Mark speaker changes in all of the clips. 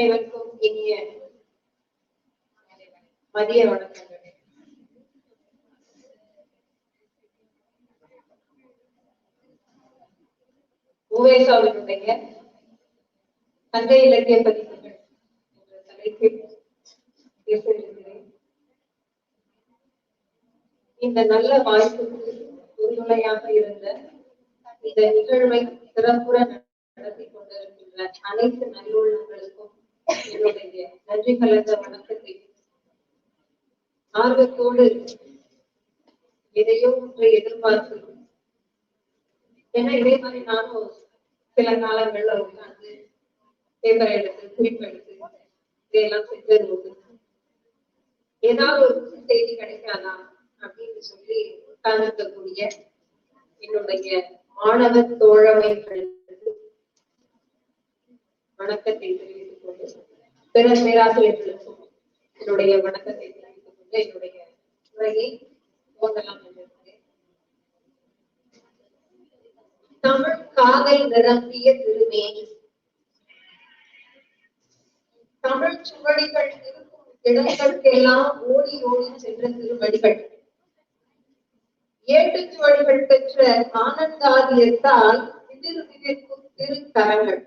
Speaker 1: அனைவருக்கும் இனிய மதிய வணக்கங்கள். உவேசாவினுடைய சங்க இலக்கிய பதிப்புகள் என்ற தலைப்பில் பேச இருக்கிறேன் இந்த நல்ல வாய்ப்புக்கு உறுதுணையாக இருந்த இந்த நிகழ்வை சிறப்புற நடத்தி கொண்டிருக்கின்ற அனைத்து நல்லுள்ளங்களுக்கும் என்னுடைய நன்றி கலந்த வணக்கத்தை. ஆர்வத்தோடு எதையோ ஒன்றை எதிர்பார்த்து ஏன்னா இதே மாதிரி நானும் சில காலங்கள்ல உட்கார்ந்து பேப்பரை எடுத்து குறிப்பெடுத்து இதையெல்லாம் செஞ்சது உண்டு. ஏதாவது ஒரு புது செய்தி கிடைக்காதா அப்படின்னு சொல்லி உட்கார்ந்திருக்கக்கூடிய என்னுடைய மாணவ தோழமைகளுக்கு வணக்கத்தை தெரிவித்து பெரும் பிற பேராசிரியர்களுக்கும் என்னுடைய வணக்கத்தை தெரிவித்துக் கொண்டு என்னுடைய உரையை துவங்கலாம் என்று தமிழ் காதல் நிரம்பிய திருமேனி. தமிழ் சுவடிகள் இருக்கும் இடங்களுக்கெல்லாம் ஓடி ஓடி சென்ற திருவடிகள். ஏட்டுச்சுவடிகள் பெற்ற ஆனந்தாதியத்தால் விதிர் விதிர்க்கும் திருக்கரங்கள்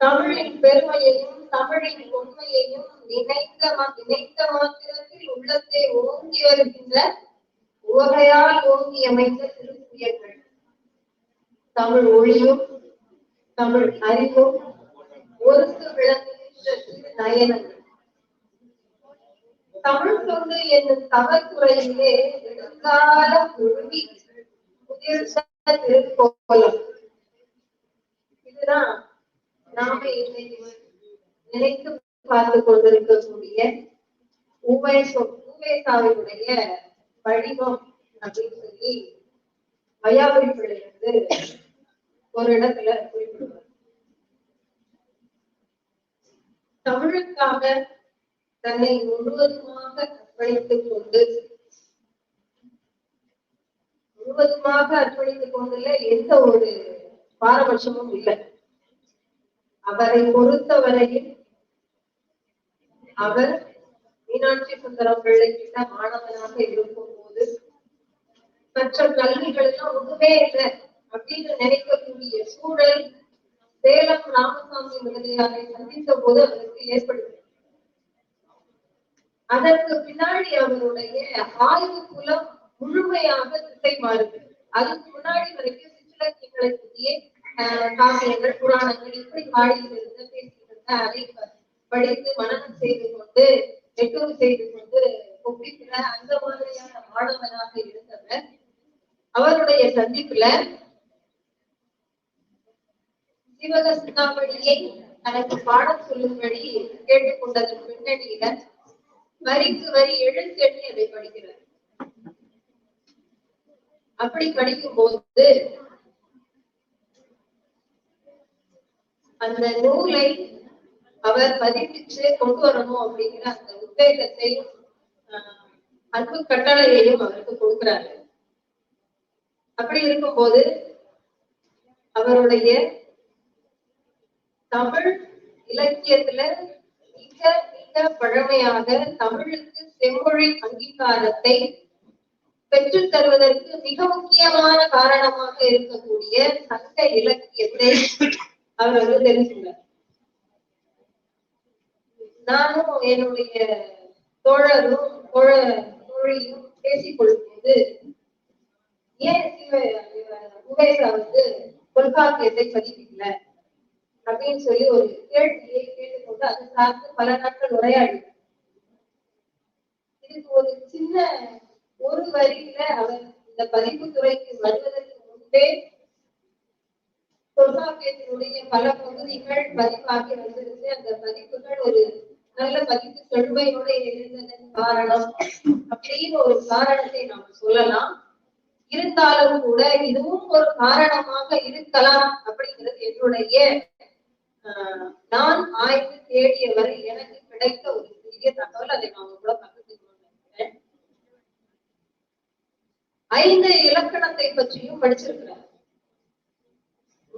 Speaker 1: தமிழின் பெருமையையும் தமிழின் உண்மையையும் நினைத்த நினைத்த மாத்திரத்தில் உள்ளத்தை ஓங்கி வருகின்ற உவகையால் ஓங்கி அமைந்த திருப்புயர்கள் தமிழ் ஒளியும் தமிழ் அறிவும் ஒருத்து விளங்குகின்ற திரு நயனங்கள். தமிழ் தொண்டு என்னும் தவத்துறையிலே நெடுங்கால உருவி முதிர்ந்த திருக்கோலம். இதுதான் நாம நினைத்து பார்த்து கொண்டிருக்கக்கூடிய உவேசோ வடிவம் அப்படின்னு சொல்லி வையாபுரி பிள்ளை வந்து ஒரு இடத்துல குறிப்பிடுவார். தமிழுக்காக தன்னை முழுவதுமாக அர்ப்பணித்துக் கொண்டு முழுவதுமாக அர்ப்பணித்துக் கொண்டுல எந்த ஒரு பாரபட்சமும் இல்லை. அவரை பொறுத்தவரையில் அவர் மீனாட்சி சுந்தரம் பிள்ளை கிட்ட மாணவனாக இருக்கும் போது மற்ற கல்விகள் எல்லாம் ஒண்ணுமே இல்லை அப்படின்னு நினைக்கக்கூடிய சூழல் சேலம் ராமசாமி முதலியாரை சந்தித்த போது அவருக்கு ஏற்படுகிறது அதற்கு பின்னாடி அவருடைய ஆய்வு புலம் முழுமையாக திசை மாறுது. அதுக்கு முன்னாடி வரைக்கும் சிற்றிலக்கியங்களை பற்றியே காவியங்கள் புராணங்கள் இப்படி பாடிட்டு இருந்த அதை படித்து மனனம் செய்து கொண்டு நெட்டூர் செய்து கொண்டு ஒப்பிக்கிற அந்த மாதிரியான மாணவனாக இருந்தவர். அவருடைய சந்திப்புல சிவக சிந்தாமணியை தனக்கு பாடம் சொல்லும்படி கேட்டுக்கொண்டதன் பின்னணியில வரிக்கு வரி எழுத்தெண்ணி அதை படிக்கிறார். அப்படி படிக்கும் போது அந்த நூலை அவர் பதிப்பிச்சு கொண்டு வரணும் அப்படிங்கிற அந்த உத்வேகத்தையும் அன்பு கட்டளையையும் அவருக்கு கொடுக்கிறாரு. அப்படி இருக்கும்போது அவருடைய தமிழ் இலக்கியத்துல மிக மிக பழமையாக தமிழுக்கு செம்மொழி அங்கீகாரத்தை பெற்றுத் தருவதற்கு மிக முக்கியமான காரணமாக இருக்கக்கூடிய சங்க இலக்கியத்தை அவர் வந்து தெரிஞ்சுக்கிறார் நானும் என்னுடைய தோழரும் தோழ தோழியும் பேசிக் கொள்ளும்போது ஏன் உபேசா வந்து தொல்காப்பியத்தை பதிப்பிக்கல? அப்படின்னு சொல்லி ஒரு கேள்வியை கேட்டுக்கொண்டு அது சார்ந்து பல நாட்கள் உரையாடி இதுக்கு ஒரு சின்ன ஒரு வரியில அவர் இந்த பதிப்பு துறைக்கு வருவதற்கு முன்பே தொல்காப்பியத்தினுடைய பல பகுதிகள் பதிவாகி வந்திருக்கு அந்த பதிப்புகள் ஒரு நல்ல பதிப்பு செழுமையோட இருந்ததன் காரணம். அப்படின்னு ஒரு காரணத்தை நாம் சொல்லலாம். இருந்தாலும் கூட இதுவும் ஒரு காரணமாக இருக்கலாம் அப்படிங்கிறது என்னுடைய ஆஹ், நான் ஆய்வு தேடிய வரை எனக்கு கிடைத்த ஒரு பெரிய தகவல். அதை நான் கூட பகிர்ந்து கொள்கிறேன் ஐந்து இலக்கணத்தை பற்றியும் படிச்சிருக்கிறேன்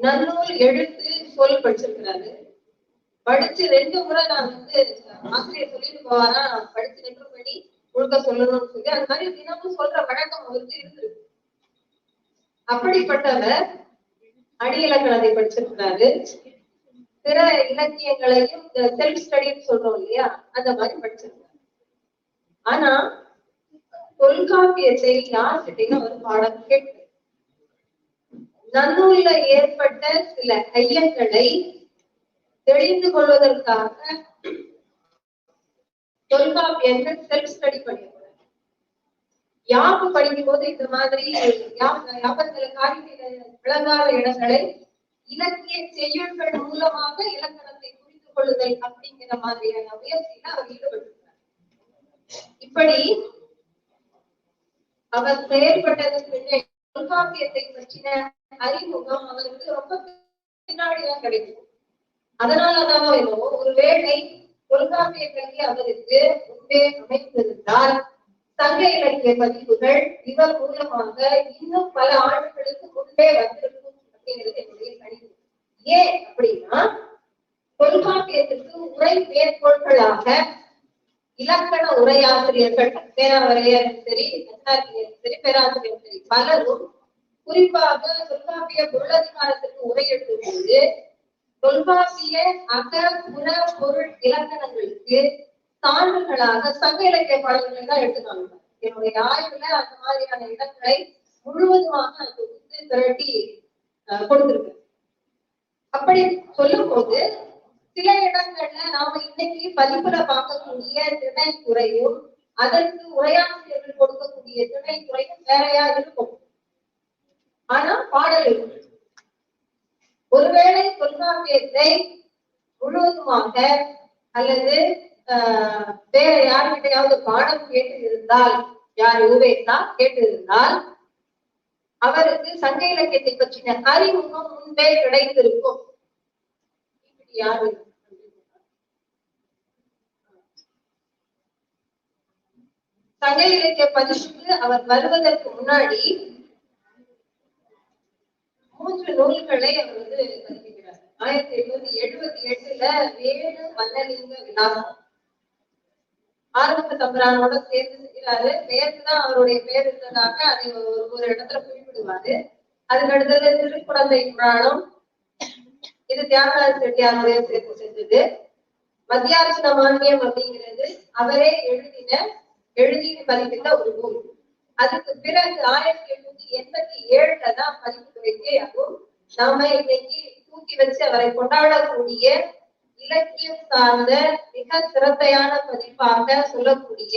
Speaker 1: நன்னூல் எழுத்து சொல் படிச்சிருக்கிறாரு. படிச்சு ரெண்டு முறை நான் வந்து ஆசிரியர் சொல்லிட்டு போவாரா? நான் படிச்சு ரெண்டு பண்ணி முழுக்க சொல்லணும்னு சொல்லி அந்த மாதிரி தினமும் சொல்ற வழக்கம் அவருக்கு இருந்திருக்கு அப்படிப்பட்டவர் அடியிலக்கணத்தை படிச்சிருக்கிறாரு. பிற இலக்கியங்களையும் இந்த செல்ஃப் ஸ்டடின்னு சொல்றோம் இல்லையா அந்த மாதிரி படிச்சிருக்காரு ஆனா தொல்காப்பியத்தை யார்கிட்டையும் அவர் பாடம் கேட்டு நன்னூல்ல ஏற்பட்ட சில ஐயங்களை தெரிந்து கொள்வதற்காக தொல்காப்பியர்கள் செல்ஃப் ஸ்டடி பண்ணியிருக்கிறார் யாப்பு படிக்கும் போது இந்த மாதிரி யாபத்துல காரிகையில விளங்காத இடங்களை இலக்கிய செய்யுள்கள் மூலமாக இலக்கணத்தை புரிந்து கொள்ளுதல் அப்படிங்கிற மாதிரியான முயற்சியில அவர் ஈடுபட்டிருக்கிறார். இப்படி அவர் செயல்பட்டதற்கு பின்னே தொல்காப்பியத்தை பற்றின அறிமுகம் அவருக்கு ரொம்ப பின்னாடிதான் கிடைக்கும் அதனாலதான் என்னவோ ஒருவேளை தொல்காப்பிய கல்வி அவருக்கு முன்பே அமைந்திருந்தால் சங்க இலக்கிய பதிவுகள் இவர் மூலமாக இன்னும் பல ஆண்டுகளுக்கு முன்பே வந்திருக்கும் அப்படிங்கிறது என்னுடைய கணிப்பு ஏன் அப்படின்னா தொல்காப்பியத்திற்கு உரை மேற்கோள்களாக இலக்கண உரையாசிரியர்கள் பேராவரையர் சரி தன்னாசிரியர் சரி பேராசிரியர் சரி பலரும் குறிப்பாக தொல்காப்பிய பொருளதிகாரத்திற்கு உரை எழுதும் போது தொல்காப்பிய அக புற பொருள் இலக்கணங்களுக்கு சான்றுகளாக சங்க இலக்கிய பாடல்களை தான் எடுத்துக்காங்க. என்னுடைய ஆய்வுல அந்த மாதிரியான இடங்களை முழுவதுமாக நான் தொகுத்து திரட்டி கொடுத்திருக்கேன். அப்படி சொல்லும் போது சில இடங்கள்ல நாம இன்னைக்கு பதிப்புல பார்க்கக்கூடிய திணைத்துறையும் அதற்கு உரையாசிரியர்கள் கொடுக்கக்கூடிய திணைத்துறையும் வேறையா இருக்கும்? ஆனா பாடல் இருக்கும். ஒருவேளை தொல்காப்பியத்தை முழுவதுமாக அல்லது ஆஹ், வேற யார்கிட்டயாவது பாடம் கேட்டு இருந்தால் யார் உவேசா கேட்டு இருந்தால் அவருக்கு சங்க இலக்கியத்தை பற்றின அறிமுகம் முன்பே கிடைத்திருக்கும். யாரு சங்க இலக்கிய பதிவுக்கு அவர் வருவதற்கு முன்னாடி மூன்று நூல்களை அவர் வந்து ஆயிரத்தி எண்ணூத்தி எழுபத்தி எட்டுல வேணு மன்னலிங்க விலாசம் ஆரம்ப தம்பரானோட சேர்ந்து செய்கிறாரு. பேருதான் அவருடைய பெயர் இருந்ததாக அதை ஒரு ஒரு இடத்துல குறிப்பிடுவாரு. அதுக்கு அடுத்தது திருக்குழந்தை புராணம். இது தியாகராஜ செட்டியாருடைய சேர்த்து செஞ்சது. மத்திய மத்தியார்ச்சன மானியம் அப்படிங்கிறது அவரே எழுதின எழுதி பதிப்பித்த ஒரு நூல். அதுக்கு பிறகு ஆயிரத்தி எண்ணூத்தி எண்பத்தி ஏழுல தான் பதிப்புத்துறைக்கே ஆகும் நாம இன்னைக்கு தூக்கி வச்சு அவரை கொண்டாடக்கூடிய இலக்கியம் சார்ந்த மிக சிறந்தையான பதிப்பாக சொல்லக்கூடிய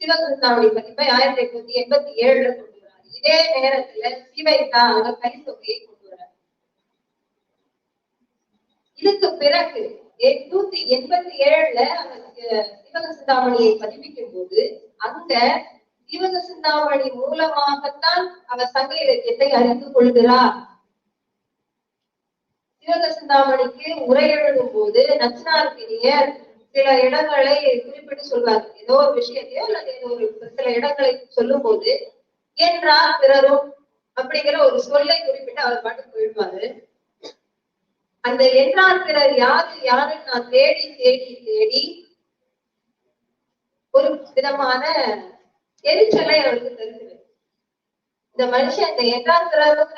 Speaker 1: சிவகுந்தாவளி பதிப்பை ஆயிரத்தி எட்நூத்தி எண்பத்தி ஏழுல கொண்டு வரார். இதே நேரத்துல சிவைக்கா அங்க கலித்தொகையை கொண்டு வரார் இதுக்கு பிறகு எட்நூத்தி எண்பத்தி ஏழுல அவருக்கு சிவக சிந்தாமணியை பதிப்பிக்கும் போது அங்க சிவக சிந்தாமணி மூலமாகத்தான் அவர் சங்க இலக்கியத்தை அறிந்து கொள்கிறார். சிவக சிந்தாமணிக்கு உரை எழுதும் போது நச்சினார்பினியர் சில இடங்களை குறிப்பிட்டு சொல்வார். ஏதோ ஒரு விஷயத்தையோ அல்லது ஏதோ ஒரு சில இடங்களை சொல்லும் போது என்றார் பிறரும்? அப்படிங்கிற ஒரு சொல்லை குறிப்பிட்டு அவர் பாட்டு போயிடுவாரு. அந்த என்றார் பிறர் யாரு யாருன்னு நான் தேடி தேடி தேடி ஒரு விதமான எரிச்சலை அவருக்கு தருகிறது. இந்த மனுஷன் இந்த என்றார்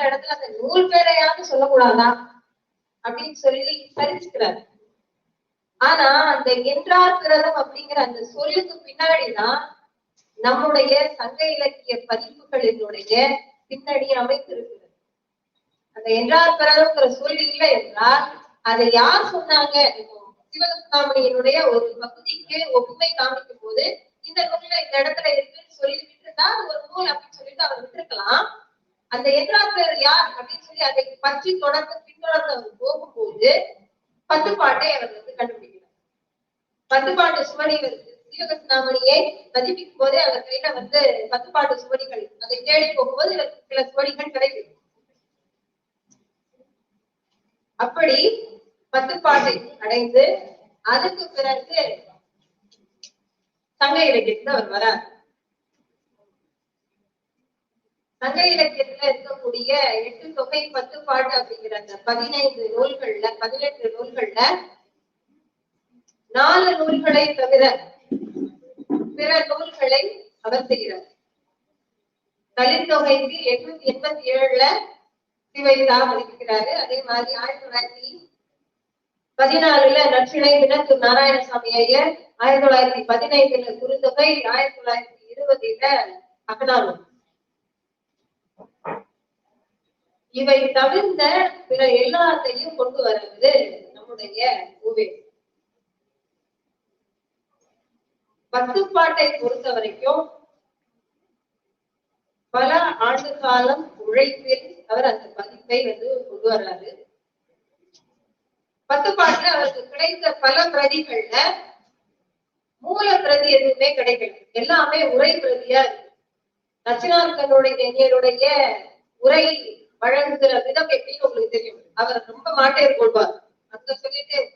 Speaker 1: இடத்துல அந்த நூல் பேரையாவது சொல்லக்கூடாதா? அப்படின்னு சொல்லி சரிச்சுக்கிறார் ஆனா அந்த என்றார் அப்படிங்கிற அந்த சொல்லுக்கு பின்னாடிதான் நம்முடைய சங்க இலக்கிய பதிப்புகளினுடைய பின்னணி அமைத்திருக்கு அந்த என்றார் பிறருங்கிற சொல் இல்லை என்றால் அதை யார் சொன்னாங்க? இப்போ ஒரு பகுதிக்கு ஒப்புமை காமிக்கும் போது இந்த நூல்ல இந்த இடத்துல இருக்குன்னு சொல்லி விட்டுருந்தா அது ஒரு நூல் அப்படின்னு சொல்லிட்டு அவர் விட்டுருக்கலாம். அந்த என்றார் பேர் யார் அப்படின்னு சொல்லி அதை பற்றி தொடர்ந்து பின்தொடர்ந்து அவர் போகும்போது பத்துப்பாட்டை அவர் வந்து கண்டுபிடிக்கிறார். பத்துப்பாட்டு சுவடிகள் சிவகசுதாமணியை மதிப்பிக்கும் போதே அவர் கையில வந்து பத்துப்பாட்டு சுவடிகள் அதை தேடி போகும்போது இவருக்கு சில சுவடிகள் கிடைக்கும். அப்படி பத்துப்பாட்டை அடைந்து அதுக்கு பிறகு சங்க இலக்கியத்துல அவர் வரார். சங்க இலக்கியத்துல இருக்கக்கூடிய எட்டு தொகை பத்து பாட்டு அப்படிங்கிற அந்த பதினைந்து நூல்கள்ல பதினெட்டு நூல்கள்ல நாலு நூல்களை தவிர பிற நூல்களை அவர் செய்கிறார். கலித்தொகைக்கு எட்நூத்தி எண்பத்தி ஏழுல சிவைதா முடிக்கிறாரு அதே மாதிரி ஆயிரத்தி தொள்ளாயிரத்தி பதினாலுல நற்றிணை வினத்து நாராயணசாமி ஐயர் ஆயிரத்தி தொள்ளாயிரத்தி பதினைந்துல குருந்தொகை ஆயிரத்தி தொள்ளாயிரத்தி இருபதுல அகனாலும் இவை தவிர்ந்த பிற எல்லாத்தையும் கொண்டு வருவது நம்முடைய உவே. பத்துப்பாட்டை பொறுத்த வரைக்கும் பல ஆண்டு காலம் உழைப்பில் அவர் அந்த பதிப்பை வந்து கொண்டு வர்றாரு. பத்துப்பாட்டுல அவருக்கு கிடைத்த பல பிரதிகள்ல மூல பிரதி எதுவுமே கிடைக்கல. எல்லாமே உரை பிரதியா இருக்கு. நச்சினார்கனுடைய எங்களுடைய உரை வழங்குகிற விதம் எப்படின்னு உங்களுக்கு தெரியும். அவர் ரொம்ப மாட்டேர் கொள்வார் அங்க சொல்லிட்டு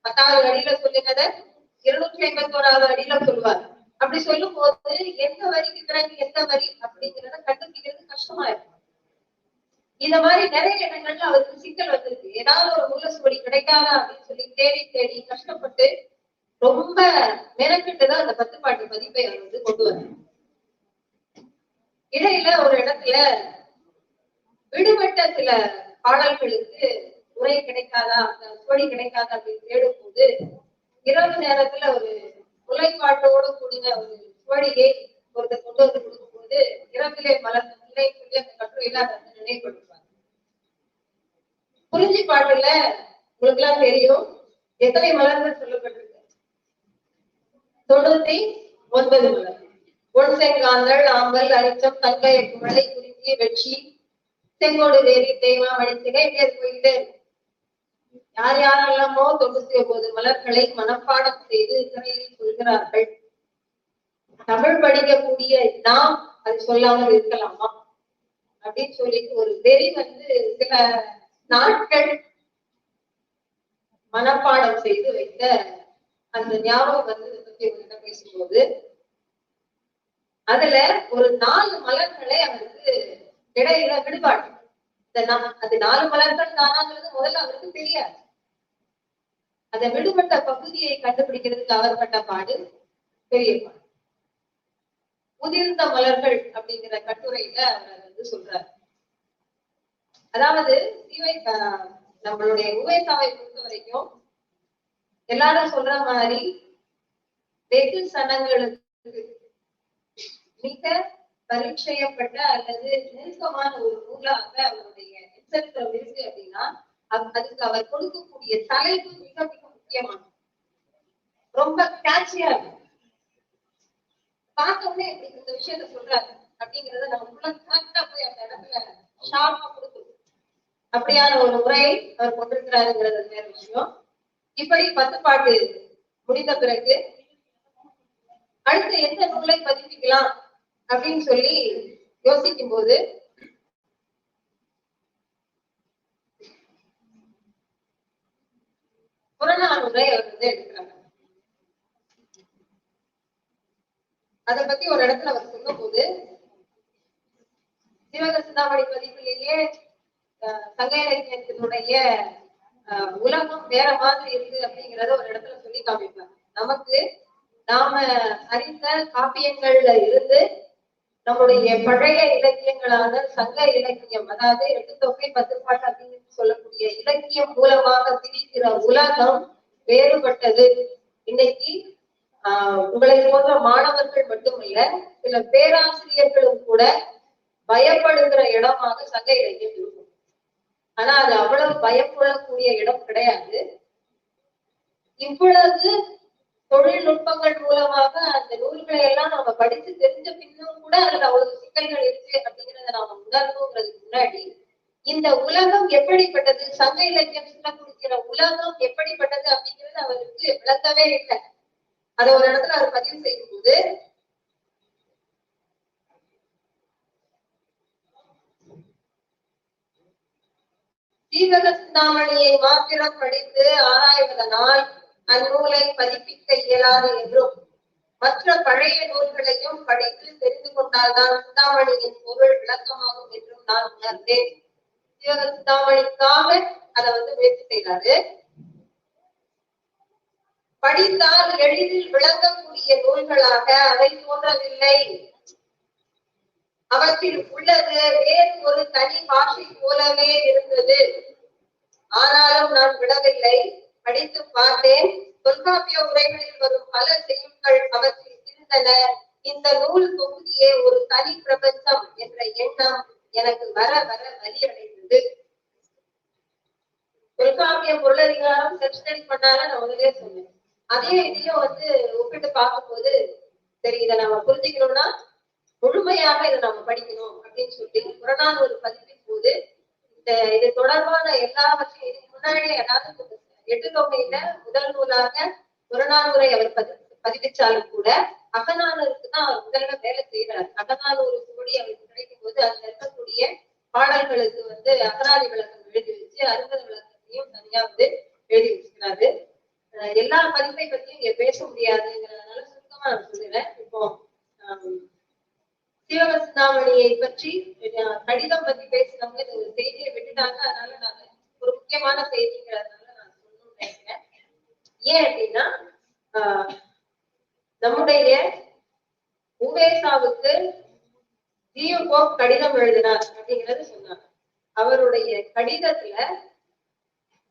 Speaker 1: பத்தாவது அடியில சொல்லினத இருநூற்றி ஐம்பத்தி ஓராவது அடியில சொல்லுவார். அப்படி சொல்லும் போது எந்த வரிக்கு பிறகு எந்த வரி? அப்படிங்கிறத கண்டுபிடிக்கிறது கஷ்டமா இருக்கும். இந்த மாதிரி நிறைய இடங்கள்ல அவருக்கு சிக்கல் வந்திருக்கு. ஏதாவது ஒரு மூல சுவடி கிடைக்காதா அப்படின்னு சொல்லி தேடி தேடி கஷ்டப்பட்டு ரொம்ப மெனக்கிட்டுதான் அந்த பத்து பாட்டு பதிப்பை அவர் வந்து கொண்டு வந்தார். இடையில ஒரு இடத்துல விடுபட்ட சில பாடல்களுக்கு உரை கிடைக்காதா அந்த சுவடி கிடைக்காதா அப்படின்னு தேடும் போது இரவு நேரத்துல ஒரு முளைப்பாட்டோடு கூடின ஒரு சுவடியை ஒருத்தர் கொண்டு வந்து கொடுக்கும் போது இரவிலே மலர்ந்த முல்லை சொல்லி அந்த கட்டுரையில அதை வந்து நினைவுபடுத்துவாங்க குறிஞ்சி பாடல்ல உங்களுக்கு எல்லாம் தெரியும் எத்தனை மலர்கள் சொல்லப்பட்டிருக்கு தொண்ணூத்தி ஒன்பது மலர் ஒன் செங்காந்தள் ஆம்பல் அரிச்சம் தங்கை குமலை குறிஞ்சி வெற்றி செங்கோடு தேவி தேவா மணித்திகை இப்படி அது போயிட்டே இருக்கு. யார் யாரெல்லாமோ தொண்ணூத்தி ஒன்பது மலர்களை மனப்பாடம் செய்து இசையில் சொல்கிறார்கள். தமிழ் படிக்கக்கூடிய நாம் அது சொல்லாமல் இருக்கலாமா? அப்படின்னு சொல்லிட்டு ஒரு வெறி வந்து சில நாட்கள் மனப்பாடம் செய்து வைத்த அந்த ஞாபகம் வந்து பத்தி உங்ககிட்ட பேசும்போது அதுல ஒரு நாலு மலர்களை அவருக்கு இடையில விடுபாடு இந்த அது நாலு மலர்கள் தானாங்கிறது முதல்ல அவருக்கு தெரியாது. அந்த விடுபட்ட பகுதியை கண்டுபிடிக்கிறதுக்கு அவர் பட்ட பாடு பெரிய பாடு. உதிர்ந்த மலர்கள் அப்படிங்கிற கட்டுரையில அவர் வந்து சொல்றாரு. அதாவது சிவை நம்மளுடைய உவேசாவை பொறுத்த வரைக்கும் எல்லாரும் சொல்ற மாதிரி வெகு சனங்களுக்கு மிக பரிச்சயப்பட்ட அல்லது நெருக்கமான ஒரு நூலாக அவருடைய எச்சரிக்கை இருக்கு அப்படின்னா அதுக்கு அவர் கொடுக்கக்கூடிய தலைப்பு மிக மிக முக்கியமானது. ரொம்ப கேட்சியா இருக்கும் பார்த்த இந்த விஷயத்த சொல்றாரு. அப்படிங்கறத நமக்குள்ள கரெக்டா போய் அந்த இடத்துல ஷார்ப்பா கொடுக்கும் அப்படியான ஒரு முறையை அவர் கொண்டிருக்கிறாருங்கிறது வேற விஷயம். இப்படி பத்து பாட்டு முடிந்த பிறகு அடுத்து எந்த நூலை பதிப்பிக்கலாம் அப்படின்னு சொல்லி யோசிக்கும் போது புறநானூரை அவர் வந்து எடுக்கிறாங்க. அதை பத்தி ஒரு இடத்துல அவர் சொல்லும் போது சிவக சிந்தாமணி பதிப்பிலேயே சங்க இலக்கியத்தினுடைய உலகம் வேற மாதிரி இருக்கு அப்படிங்கறத ஒரு இடத்துல சொல்லி காமிப்பாங்க நமக்கு நாம அறிந்த காப்பியங்கள்ல இருந்து நம்முடைய பழைய இலக்கியங்களான சங்க இலக்கியம் அதாவது எட்டு தொகை பத்து பாட்டு அப்படின்னு சொல்லக்கூடிய இலக்கியம் மூலமாக பிரிக்கிற உலகம் வேறுபட்டது. இன்னைக்கு ஆஹ் உங்களை போன்ற மாணவர்கள் மட்டுமல்ல சில பேராசிரியர்களும் கூட பயப்படுகிற இடமாக சங்க இலக்கியம் இருக்கும். ஆனா அது அவ்வளவு பயப்படக்கூடிய இடம் கிடையாது. இவ்வளவு தொழில்நுட்பங்கள் மூலமாக அந்த நூல்களை எல்லாம் நம்ம படிச்சு தெரிஞ்ச பின்னும் கூட அதுல அவ்வளவு சிக்கல்கள் இருக்கு அப்படிங்கறத நாம உணரணுங்கிறதுக்கு முன்னாடி இந்த உலகம் எப்படிப்பட்டது? சங்க இலக்கியம் சொல்ல கொடுக்கிற உலகம் எப்படிப்பட்டது அப்படிங்கிறது அவருக்கு விளக்கவே இல்லை. அதை ஒரு இடத்துல அவர் பதிவு செய்யும் போது சீவக சிந்தாமணியை மாத்திரம் படித்து ஆராய்வதனால் அந்நூலை பதிப்பிக்க இயலாது என்றும் மற்ற பழைய நூல்களையும் படித்து தெரிந்து கொண்டால்தான் சிந்தாமணியின் பொருள் விளக்கமாகும் என்றும் நான் உணர்ந்தேன். சீவக சிந்தாமணிக்காக அதை வந்து முயற்சி செய்தாரு. படித்தால் எளிதில் விளங்கக்கூடிய நூல்களாக அவை தோன்றவில்லை. அவற்றில் உள்ளது வேறு ஒரு தனி பாஷை போலவே இருந்தது. ஆனாலும் நான் விடவில்லை. படித்து பார்த்தேன். தொல்காப்பிய உரைகளில் வரும் பல செய்யுட்கள் அவற்றில் இருந்தன. இந்த நூல் தொகுதியே ஒரு தனி பிரபஞ்சம் என்ற எண்ணம் எனக்கு வர வர வலியடைந்தது. தொல்காப்பிய பொருளதிகாரம் செல்ஃப் ஸ்டடி பண்ணால நான் முதலே சொன்னேன். அதே இதையும் வந்து ஒப்பிட்டு பார்க்கும்போது சரி இதை நம்ம புரிஞ்சுக்கணும்னா முழுமையாக இதை நம்ம படிக்கணும் அப்படின்னு சொல்லி புறநானூறு பதிப்பின் போது இந்த இது தொடர்பான எல்லாவற்றையும் இதுக்கு முன்னாடி எட்டு தொகையில முதல் நூலாக புறநானூரை அவர் பதிவிச்சாலும் கூட அகநானூருக்கு தான் அவர் முதல்ல வேலை செய்யறாரு அகநானூறு கூடி அவருக்கு கிடைக்கும் போது அதுல இருக்கக்கூடிய பாடல்களுக்கு வந்து அகராதி விளக்கம் எழுதி வச்சு அறுபது விளக்கத்தையும் தனியா வந்து எழுதி வச்சுக்கிறாரு அஹ் எல்லா பதிப்பை பத்தியும் இங்க பேச முடியாதுங்கிறதுனால சுருக்கமா நான் சொல்லுறேன் இப்போ ஆம், பற்றி கடிதம் பத்தி பேசினவங்க இந்த ஒரு செய்தியை விட்டுட்டாங்க. அதனால நாங்க ஒரு முக்கியமான செய்திங்கிறதுனால நினைக்கிறேன் ஏன் அப்படின்னா ஆஹ், நம்முடைய உவேசாவுக்கு ஜியோ கடிதம் எழுதினார் அப்படிங்கறது சொன்னாங்க அவருடைய கடிதத்துல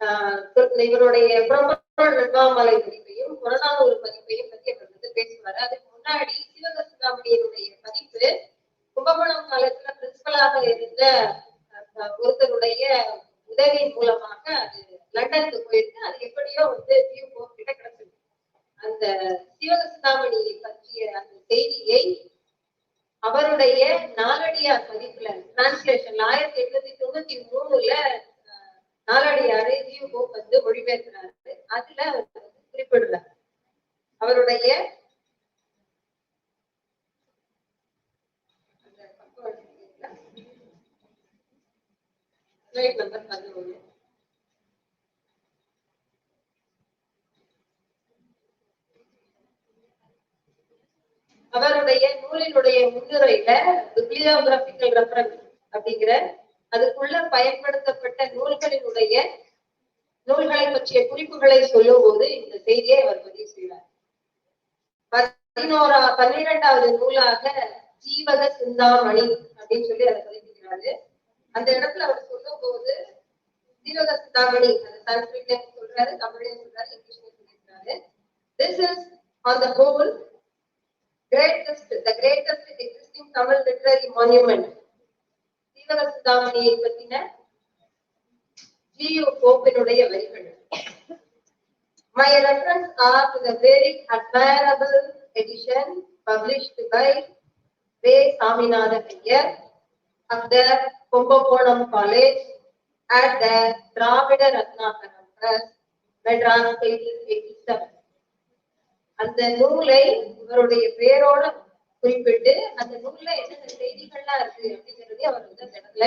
Speaker 1: ஆஹ், இவருடைய புறப்பொருள் வெண்பாமலை பதிப்பையும் புறநானூறு பதிப்பையும் பத்தி அவர் வந்து பேசுவாரு. அதுக்கு முன்னாடி சிவகசிதாமணியினுடைய பதிப்பு கும்பகோணம் காலத்துல பிரின்சிபலாக இருந்த ஒருத்தருடைய உதவியின் மூலமாக அது லண்டனுக்கு போயிருக்கு. அது எப்படியோ வந்து வியூ போப் கிட்ட கிடைச்சிருக்கு. அந்த சிவகசிதாமணியை பற்றிய அந்த செய்தியை அவருடைய நாலடியார் பதிப்புல டிரான்ஸ்லேஷன் ஆயிரத்தி எட்நூத்தி தொண்ணூத்தி மூணுல அஹ், நாலடியாரை போப் வந்து மொழிபெயர்க்கிறாரு. அதுல அவர் குறிப்பிடுறார். அவருடைய அந்த பக்கம் அவருடைய நூலினுடைய முன்னுரையில பிப்ளியோகிராபிக்கல் ரெஃபரன்ஸ் அப்படிங்கிற அதுக்குள்ள பயன்படுத்தப்பட்ட நூல்களினுடைய நூல்களை பற்றிய குறிப்புகளை சொல்லும் போது இந்த செய்தியை அவர் பதிவு செய்வார் பதினோரா பன்னிரெண்டாவது நூலாக ஜீவக சிந்தாமணி அப்படின்னு சொல்லி அதை பதிப்பிக்கிறாரு. அந்த இடத்துல அவர் சொல்லும் போது ஜீவக சிந்தாமணி அது சன்ஸ்கிரிட்ல சொல்றாரு தமிழ்லயும் சொல்றாரு இங்கிலீஷ்லயும் சொல்லியிருக்காரு this is on the whole greatest, the greatest existing Tamil literary monument. சீவக சிந்தாமணியை பத்தின ஜியு கோப்பினுடைய வரிகள் My reference are to the very admirable edition published by Ray Saminathan Iyer of the Kumbakonam College at the Dravida Ratnakaram Press, Madras 1887. அந்த நூலை இவருடைய பேரோட குறிப்பிட்டு அந்த நூல்ல என்னென்ன செய்திகள்லாம் இருக்கு அப்படிங்கறதே அவர் வந்து அந்த இடத்துல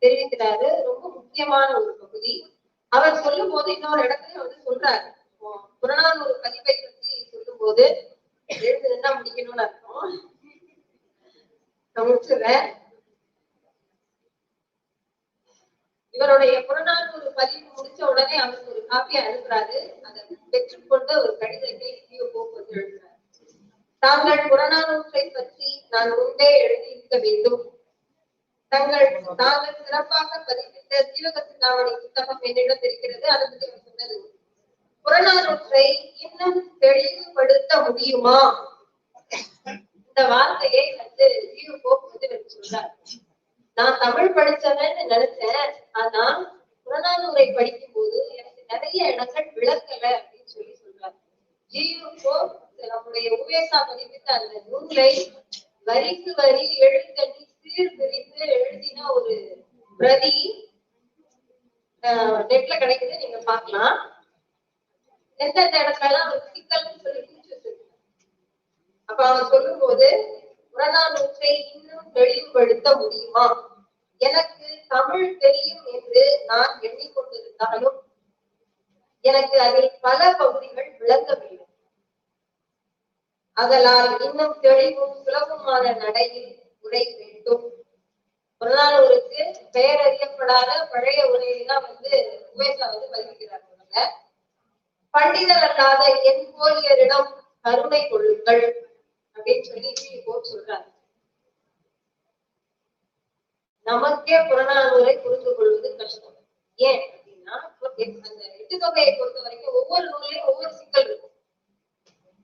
Speaker 1: தெரிவிக்கிறாரு. ரொம்ப முக்கியமான ஒரு பகுதி. அவர் சொல்லும் போது இன்னொரு இடத்துலயும் வந்து சொல்றாரு. புறநானூறு பதிப்பை பத்தி சொல்லும் போது எழுந்து நின்னா முடிக்கணும்னு அர்த்தம். நான் முடிச்சிடுறேன். இவருடைய புறநானூறு பதிவு முடிச்ச உடனே அவருக்கு ஒரு காப்பியை அனுப்புறாரு. அதை பெற்றுக்கொண்டு ஒரு கடிதத்தை ஜியோ போக்கு வந்து எழுதுறாரு தாங்கள் புறநானூற்றை பற்றி நான் முன்பே எழுதியிருக்க வேண்டும். தங்கள் தாங்கள் சிறப்பாக பதிப்பித்த ஜீவக சிந்தாமணி புத்தகம் என்னிடம் இருக்கிறது. அதை பற்றி அவர் சொன்னது புறநானூற்றை இன்னும் தெளிவுபடுத்த முடியுமா? இந்த வார்த்தையை வந்து ஜீவ போக்கு வந்து எனக்கு நான் தமிழ் படிச்சவன்னு நினைச்சேன். ஆனா புறநானூரை படிக்கும் போது எனக்கு நிறைய இடங்கள் விளக்கல அப்படின்னு சொல்லி சொல்றாரு ஜியோ நம்முடைய உவேசா பதிப்பித்த அந்த நூலை வரிக்கு வரி எழுத்தணி சீர்பிரித்து எழுதின ஒரு பிரதி நெட்ல கிடைக்குது நீங்க பாக்கலாம் எந்தெந்த இடத்துல எல்லாம் ஒரு சிக்கல்னு சொல்லி குறிச்சு வச்சிருக்காங்க அப்ப அவர் சொல்லும் போது புறநானூற்றை இன்னும் தெளிவுபடுத்த முடியுமா? எனக்கு தமிழ் தெரியும் என்று நான் எண்ணிக்கொண்டிருந்தாலும் எனக்கு அதில் பல பகுதிகள் விளங்கவில்லை. அதனால் இன்னும் தெளிவும் சுலபமான நடையில் உரை வேண்டும். புறநானூருக்கு பெயர் அறியப்படாத பழைய உரையை தான் வந்து உமேஷா வந்து பதிவிக்கிறார் பண்டிதர் அல்லாத என் போலியரிடம் கருணை கொள்ளுங்கள். அப்படின்னு சொல்லி இப்போ சொல்றாரு நமக்கே புறநானூரை புரிந்து கொள்வது கஷ்டம். ஏன் அப்படின்னா அந்த எட்டு தொகையை பொறுத்த வரைக்கும் ஒவ்வொரு நூலையும் ஒவ்வொரு சிக்கல் இருக்கும்.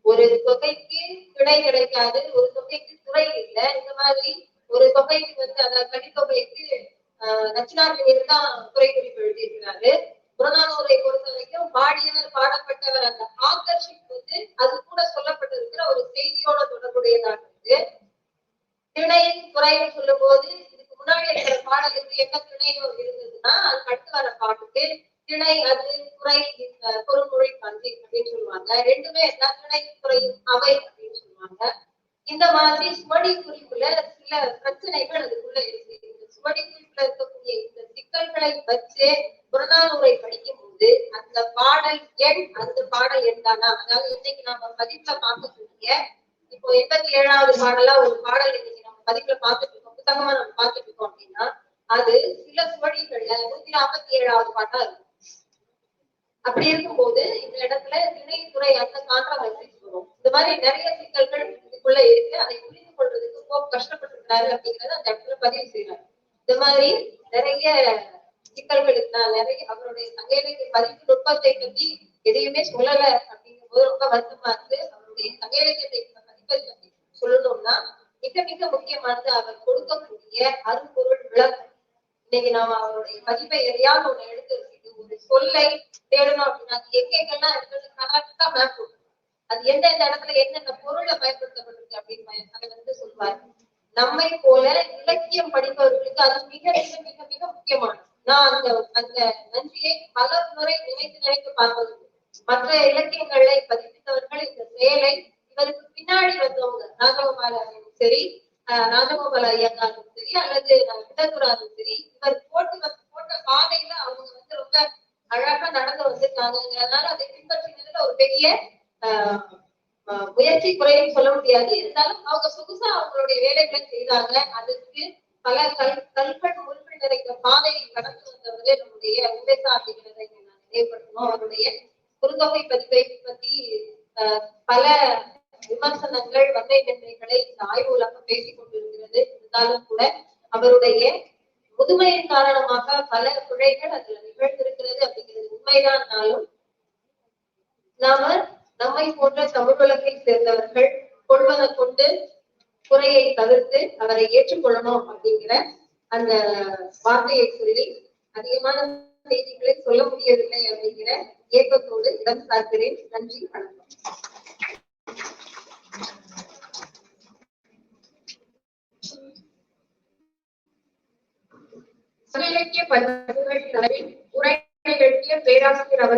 Speaker 1: ஒரு தொகைக்கு துணை கிடைக்காது ஒரு தொகைக்கு துறை இல்லை. இந்த மாதிரி ஒரு தொகைக்கு வந்து அந்த கடித்தொகைக்கு ஆஹ் நச்சினார்ஜுனியர் தான் துறை குறிப்பு எழுதியிருக்கிறாரு. புறநானூரை பொறுத்த வரைக்கும் பாடியவர் பாடப்பட்டவர் அந்த ஆக்கர்ஷிப் வந்து அது கூட சொல்லப்பட்டிருக்கிற ஒரு செய்தியோட தொடர்புடையதாக இருக்கு. திணை குறைன்னு சொல்லும் போது இதுக்கு முன்னாடி இருக்கிற பாடலுக்கு என்ன திணையோ இருந்ததுன்னா அது கட்டு வர பாட்டுக்கு திணை அது குறை அஹ் பொருள்மொழி பந்தி அப்படின்னு சொல்லுவாங்க. ரெண்டுமே என்ன திணை குறையும் அவை அப்படின்னு சொல்லுவாங்க. இந்த மாதிரி சுவடி குறிப்புல சில பிரச்சனைகள் அதுக்குள்ள இருக்கு. சுவடிக்குள்ள சுவடி இருக்கக்கூடிய இந்த சிக்கல்களை வச்சு புறநானூரை படிக்கும் போது அந்த பாடல் எண் அந்த பாடல் எண் தானா அதாவது இன்னைக்கு நாம பதிப்புல பார்க்கக்கூடிய இப்போ எண்பத்தி ஏழாவது பாடலா ஒரு பாடல் இன்னைக்கு நம்ம பதிப்புல பார்த்துட்டு இருக்கோம். புத்தகமா நம்ம பார்த்துட்டு இருக்கோம் அப்படின்னா அது சில சுவடிகள்ல நூத்தி நாற்பத்தி ஏழாவது பாட்டா இருக்கும். அப்படி இருக்கும்போது இந்த இடத்துல திணைத்துறை அந்த கான்ட்ரவர்சிஸ் வரும். இந்த மாதிரி நிறைய சிக்கல்கள் இதுக்குள்ள இருக்கு. அதை புரிந்து கொள்றதுக்கு போப் கஷ்டப்பட்டிருக்கிறாரு அப்படிங்கறத அந்த இடத்துல பதிவு செய்யறாரு இந்த மாதிரி நிறைய சிக்கல்களுக்கு நான் நிறைய அவருடைய சங்க பதிப்பு நுட்பத்தை பத்தி எதையுமே சொல்லல அப்படிங்கும்போது ரொம்ப வருத்தமா இருக்கு. அவருடைய சங்க பதிப்பை பத்தி சொல்லணும்னா மிக மிக முக்கியமானது அவர் கொடுக்கக்கூடிய அரும்பொருள் விளக்கம். இன்னைக்கு நாம அவருடைய பதிப்பை எதையாவது ஒண்ணு எடுத்து வச்சுட்டு ஒரு சொல்லை தேடணும் அப்படின்னா அது எங்க இருக்கிறது கரெக்டா மேப் அது எந்தெந்த இடத்துல என்னென்ன பொருளை பயன்படுத்தப்பட்டிருக்கு அப்படின்னு அதை வந்து சொல்லுவாரு. நம்மை போல இலக்கியம் படிப்பவர்களுக்கு அது மிக மிக மிக மிக முக்கியமானது. நான் அந்த அந்த நன்றியை பல முறை நினைத்து நினைத்து பார்ப்பது மற்ற இலக்கியங்களை பதிப்பித்தவர்கள் இந்த செயலை இவருக்கு பின்னாடி வந்தவங்க ராஜகோபாலும் சரி ஆஹ் ராஜகோபால ஐயங்காரும் சரி அல்லது விடதுராரும் சரி இவர் போட்டு வந்து போட்ட பாதையில அவங்க வந்து ரொம்ப அழகா நடந்து வந்திருக்காங்க அதனால அதை பின்பற்றினதுல ஒரு பெரிய ஆஹ் முயற்சி குறையும் சொல்ல முடியாது. இருந்தாலும் அவங்க சொகுசா அவங்களுடைய வேலைகளை செய்தாங்க. அதுக்கு பல கல் கல்கள் முன்பு நிறைந்த பாதையை கடந்து வந்தவரே நம்முடைய உபேசா அப்படிங்கிறதை நினைவுபடுத்தணும் அவருடைய குறுந்தொகை பதிப்பை பத்தி பல விமர்சனங்கள் வன்மை நன்மைகளை இந்த ஆய்வு உலகம் பேசிக் கொண்டிருக்கிறது. இருந்தாலும் கூட அவருடைய முதுமையின் காரணமாக பல பிழைகள் அதுல நிகழ்ந்திருக்கிறது அப்படிங்கிறது உண்மைதான்னாலும் நாம நம்மை போன்ற தமிழ் உலகை சேர்ந்தவர்கள் கொள்வதை கொண்டு குறையை தவிர்த்து அவரை ஏற்றுக்கொள்ளணும் அப்படிங்கிற அந்த வார்த்தையை சொல்லி அதிகமான செய்திகளை சொல்ல முடியவில்லை அப்படிங்கிற ஏக்கத்தோடு இடம் சார்க்கிறேன் நன்றி வணக்கம்.
Speaker 2: சங்க பதிவுகள் தலைவில் உரை நிகழ்த்திய பேராசிரியர் அவர்